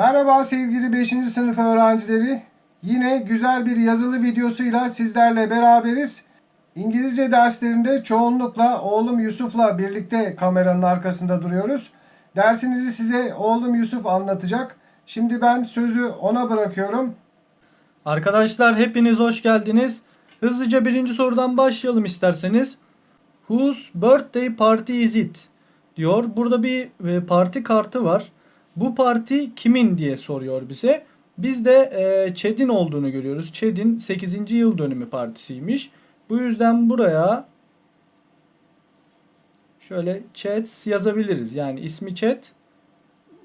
Merhaba sevgili 5. sınıf öğrencileri. Yine güzel bir yazılı videosuyla sizlerle beraberiz. İngilizce derslerinde çoğunlukla oğlum Yusuf'la birlikte kameranın arkasında duruyoruz. Dersinizi size oğlum Yusuf anlatacak. Şimdi ben sözü ona bırakıyorum. Arkadaşlar hepiniz hoş geldiniz. Hızlıca birinci sorudan başlayalım isterseniz. Whose birthday party is it? diyor. Burada bir e, parti kartı var. Bu parti kimin diye soruyor bize. Biz de e, Chad'in olduğunu görüyoruz. Chad'in 8. yıl dönümü partisiymiş. Bu yüzden buraya şöyle Chad yazabiliriz. Yani ismi Chad.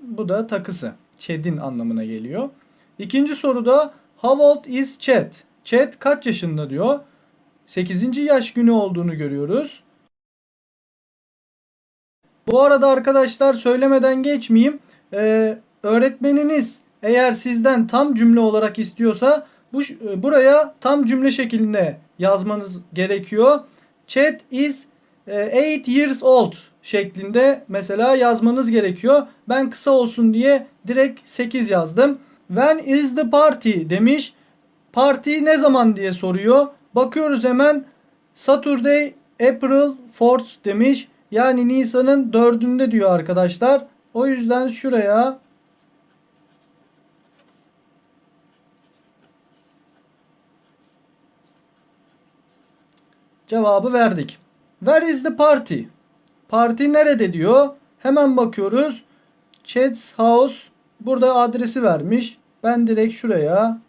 Bu da takısı. Chad'in anlamına geliyor. İkinci soruda How old is Chad? Chad kaç yaşında diyor. 8. yaş günü olduğunu görüyoruz. Bu arada arkadaşlar söylemeden geçmeyeyim. Ee, öğretmeniniz eğer sizden tam cümle olarak istiyorsa bu e, buraya tam cümle şeklinde yazmanız gerekiyor. Chad is 8 years old şeklinde mesela yazmanız gerekiyor. Ben kısa olsun diye direkt 8 yazdım. When is the party demiş. Parti ne zaman diye soruyor. Bakıyoruz hemen Saturday April 4th demiş. Yani Nisan'ın 4'ünde diyor arkadaşlar. O yüzden şuraya cevabı verdik. Where is the party? Parti nerede diyor. Hemen bakıyoruz. Chad's house. Burada adresi vermiş. Ben direkt şuraya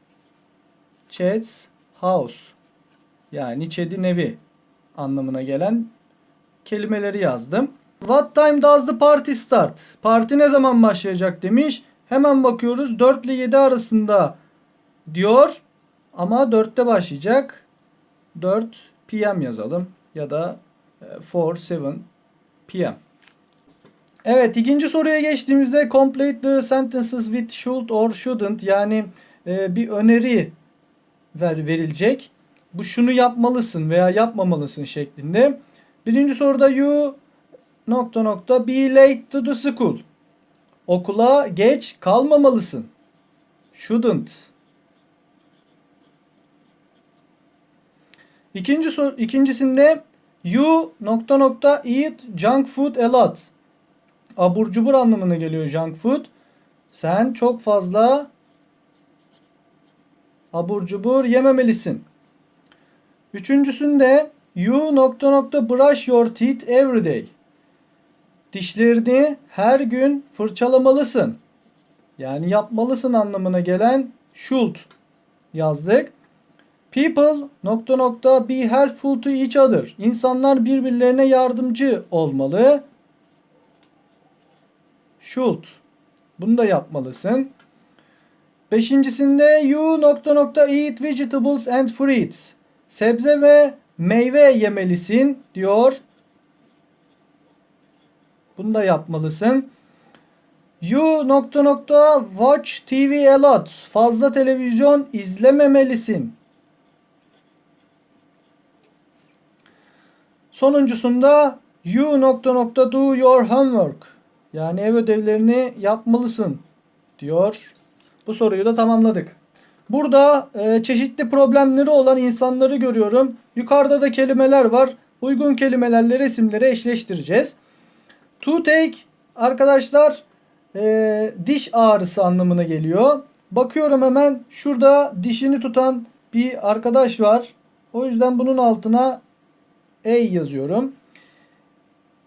Chad's house yani Chad'in evi anlamına gelen kelimeleri yazdım. What time does the party start? Parti ne zaman başlayacak demiş. Hemen bakıyoruz 4 ile 7 arasında diyor. Ama 4'te başlayacak. 4 PM yazalım ya da 4 7 PM. Evet ikinci soruya geçtiğimizde complete the sentences with should or shouldn't yani e, bir öneri ver, verilecek. Bu şunu yapmalısın veya yapmamalısın şeklinde. Birinci soruda you nokta nokta be late to the school. Okula geç kalmamalısın. Shouldn't. İkinci sor, ikincisinde you nokta nokta eat junk food a lot. Abur cubur anlamına geliyor junk food. Sen çok fazla abur cubur yememelisin. Üçüncüsünde you nokta nokta brush your teeth every day. Dişlerini her gün fırçalamalısın. Yani yapmalısın anlamına gelen should yazdık. People nokta nokta be helpful to each other. İnsanlar birbirlerine yardımcı olmalı. Should. Bunu da yapmalısın. Beşincisinde you nokta nokta eat vegetables and fruits. Sebze ve meyve yemelisin diyor. Bunu da yapmalısın. You nokta nokta watch TV a lot. Fazla televizyon izlememelisin. Sonuncusunda you nokta nokta do your homework. Yani ev ödevlerini yapmalısın diyor. Bu soruyu da tamamladık. Burada e, çeşitli problemleri olan insanları görüyorum. Yukarıda da kelimeler var. Uygun kelimelerle resimleri eşleştireceğiz. Toothache arkadaşlar e, diş ağrısı anlamına geliyor. Bakıyorum hemen şurada dişini tutan bir arkadaş var. O yüzden bunun altına A yazıyorum.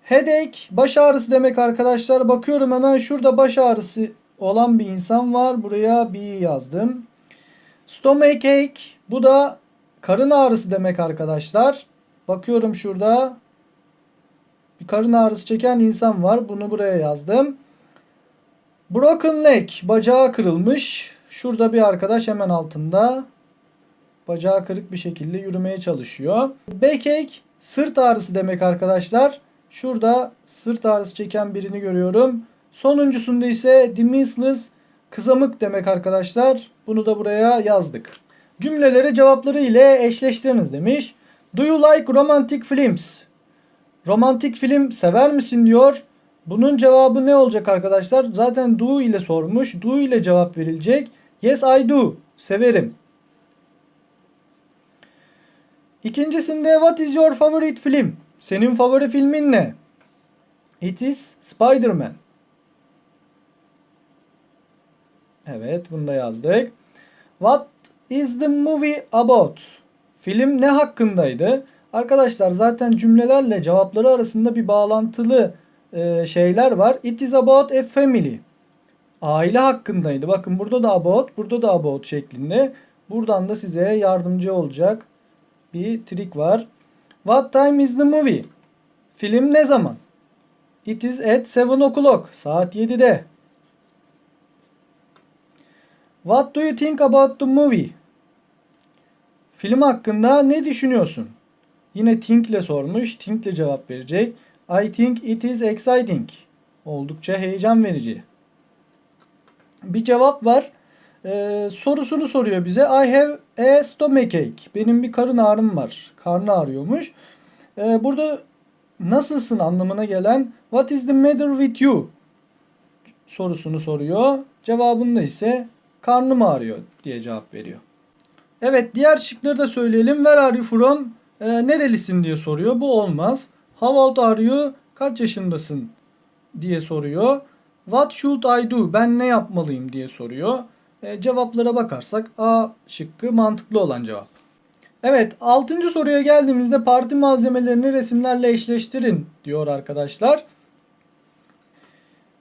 Headache baş ağrısı demek arkadaşlar. Bakıyorum hemen şurada baş ağrısı olan bir insan var. Buraya B yazdım. Stomachache bu da karın ağrısı demek arkadaşlar. Bakıyorum şurada bir karın ağrısı çeken insan var. Bunu buraya yazdım. Broken leg bacağı kırılmış. Şurada bir arkadaş hemen altında. Bacağı kırık bir şekilde yürümeye çalışıyor. Backache sırt ağrısı demek arkadaşlar. Şurada sırt ağrısı çeken birini görüyorum. Sonuncusunda ise dismissless kızamık demek arkadaşlar. Bunu da buraya yazdık. Cümleleri cevapları ile eşleştiriniz demiş. Do you like romantic films? Romantik film sever misin diyor. Bunun cevabı ne olacak arkadaşlar? Zaten do ile sormuş. Do ile cevap verilecek. Yes I do. Severim. İkincisinde what is your favorite film? Senin favori filmin ne? It is Spider-Man. Evet bunu da yazdık. What is the movie about? Film ne hakkındaydı? Arkadaşlar zaten cümlelerle cevapları arasında bir bağlantılı e, şeyler var. It is about a family. Aile hakkındaydı. Bakın burada da about, burada da about şeklinde. Buradan da size yardımcı olacak bir trik var. What time is the movie? Film ne zaman? It is at 7 o'clock. Saat 7'de. What do you think about the movie? Film hakkında ne düşünüyorsun? Yine think ile sormuş. Think ile cevap verecek. I think it is exciting. Oldukça heyecan verici. Bir cevap var. Ee, sorusunu soruyor bize. I have a stomachache. Benim bir karın ağrım var. Karnı ağrıyormuş. Ee, burada nasılsın anlamına gelen What is the matter with you? sorusunu soruyor. Cevabında ise karnım ağrıyor diye cevap veriyor. Evet diğer şıkları da söyleyelim. Where are you from? Ee, nerelisin diye soruyor. Bu olmaz. How old are you? Kaç yaşındasın? diye soruyor. What should I do? Ben ne yapmalıyım diye soruyor. Ee, cevaplara bakarsak A şıkkı mantıklı olan cevap. Evet 6. soruya geldiğimizde parti malzemelerini resimlerle eşleştirin diyor arkadaşlar.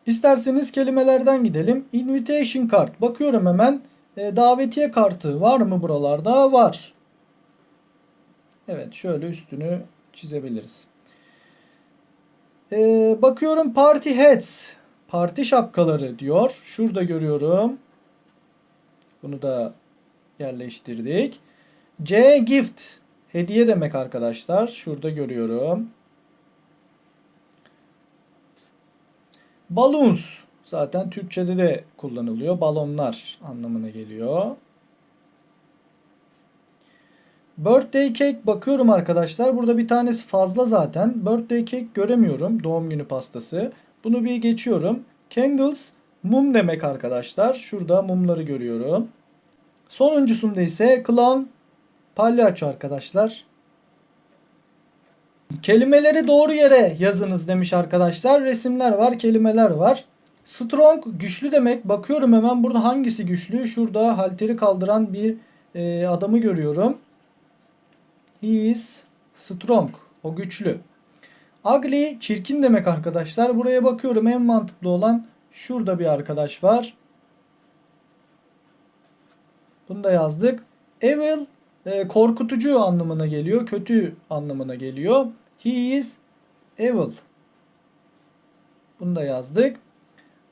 İsterseniz kelimelerden gidelim. Invitation card. Bakıyorum hemen. E, davetiye kartı var mı buralarda? Var. Evet şöyle üstünü çizebiliriz. E, bakıyorum party hats. Parti şapkaları diyor. Şurada görüyorum. Bunu da yerleştirdik. C gift. Hediye demek arkadaşlar. Şurada görüyorum. Balloons. Zaten Türkçe'de de kullanılıyor. Balonlar anlamına geliyor. Birthday cake bakıyorum arkadaşlar. Burada bir tanesi fazla zaten. Birthday cake göremiyorum. Doğum günü pastası. Bunu bir geçiyorum. Candles mum demek arkadaşlar. Şurada mumları görüyorum. Sonuncusunda ise clown palyaço arkadaşlar. Kelimeleri doğru yere yazınız demiş arkadaşlar. Resimler var, kelimeler var. Strong güçlü demek. Bakıyorum hemen burada hangisi güçlü? Şurada halteri kaldıran bir e, adamı görüyorum. He is strong. O güçlü. Ugly çirkin demek arkadaşlar. Buraya bakıyorum en mantıklı olan şurada bir arkadaş var. Bunu da yazdık. Evil e, korkutucu anlamına geliyor. Kötü anlamına geliyor. He is evil. Bunu da yazdık.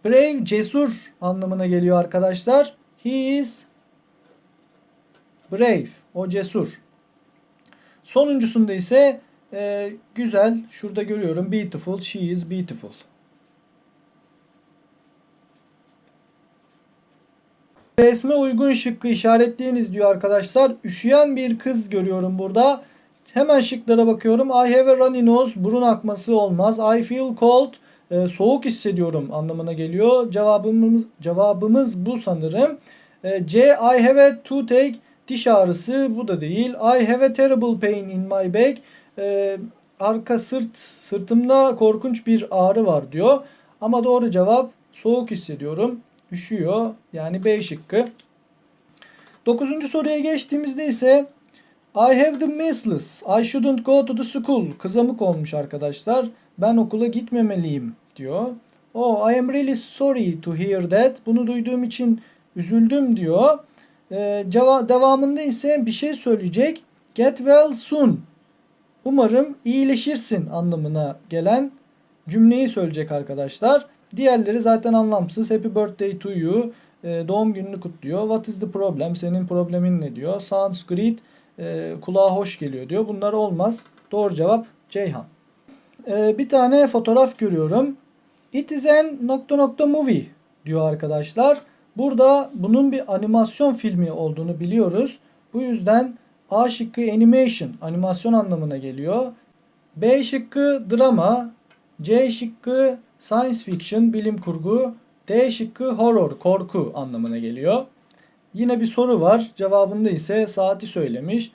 Brave cesur anlamına geliyor arkadaşlar. He is brave. O cesur. Sonuncusunda ise e, güzel. Şurada görüyorum. Beautiful. She is beautiful. Resme uygun şıkkı işaretleyiniz diyor arkadaşlar. Üşüyen bir kız görüyorum burada. Hemen şıklara bakıyorum. I have a runny nose. Burun akması olmaz. I feel cold. e, soğuk hissediyorum anlamına geliyor. Cevabımız cevabımız bu sanırım. E, C I have a toothache diş ağrısı bu da değil. I have a terrible pain in my back. E, arka sırt sırtımda korkunç bir ağrı var diyor. Ama doğru cevap soğuk hissediyorum. Üşüyor. Yani B şıkkı. Dokuzuncu soruya geçtiğimizde ise I have the measles. I shouldn't go to the school. Kızamık olmuş arkadaşlar. Ben okula gitmemeliyim diyor. Oh, I am really sorry to hear that. Bunu duyduğum için üzüldüm diyor. Ee, ceva- devamında ise bir şey söyleyecek. Get well soon. Umarım iyileşirsin anlamına gelen cümleyi söyleyecek arkadaşlar. Diğerleri zaten anlamsız. Happy birthday to you. Ee, doğum gününü kutluyor. What is the problem? Senin problemin ne diyor. Sounds great. Ee, kulağa hoş geliyor diyor. Bunlar olmaz. Doğru cevap Ceyhan. Ee, bir tane fotoğraf görüyorum. It is an nokta nokta movie diyor arkadaşlar. Burada bunun bir animasyon filmi olduğunu biliyoruz. Bu yüzden A şıkkı animation, animasyon anlamına geliyor. B şıkkı drama, C şıkkı Science fiction, bilim kurgu. D şıkkı horror, korku anlamına geliyor. Yine bir soru var. Cevabında ise saati söylemiş.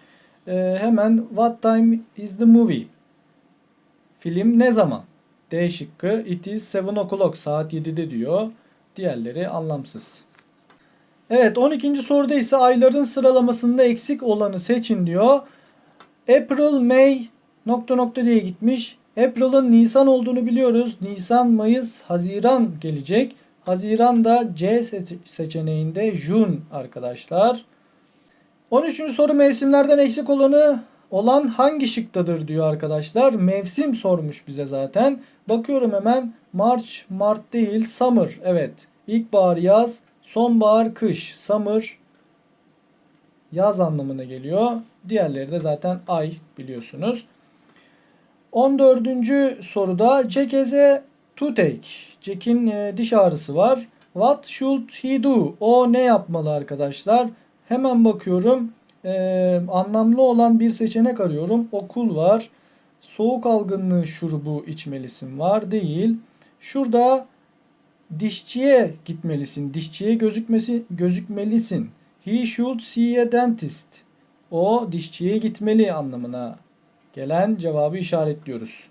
Ee, hemen what time is the movie? Film ne zaman? D şıkkı it is 7 o'clock saat 7'de diyor. Diğerleri anlamsız. Evet 12. soruda ise ayların sıralamasında eksik olanı seçin diyor. April, May nokta nokta diye gitmiş. April'ın Nisan olduğunu biliyoruz. Nisan, Mayıs, Haziran gelecek. Haziran da C seçe- seçeneğinde June arkadaşlar. 13. soru mevsimlerden eksik olanı olan hangi şıktadır diyor arkadaşlar. Mevsim sormuş bize zaten. Bakıyorum hemen March, Mart değil Summer. Evet. İlkbahar, yaz, sonbahar, kış. Summer yaz anlamına geliyor. Diğerleri de zaten ay biliyorsunuz. 14. soruda Jack has a toothache. Jack'in e, diş ağrısı var. What should he do? O ne yapmalı arkadaşlar? Hemen bakıyorum. E, anlamlı olan bir seçenek arıyorum. Okul var. Soğuk algınlığı şurubu içmelisin var. Değil. Şurada dişçiye gitmelisin. Dişçiye gözükmesi gözükmelisin. He should see a dentist. O dişçiye gitmeli anlamına gelen cevabı işaretliyoruz.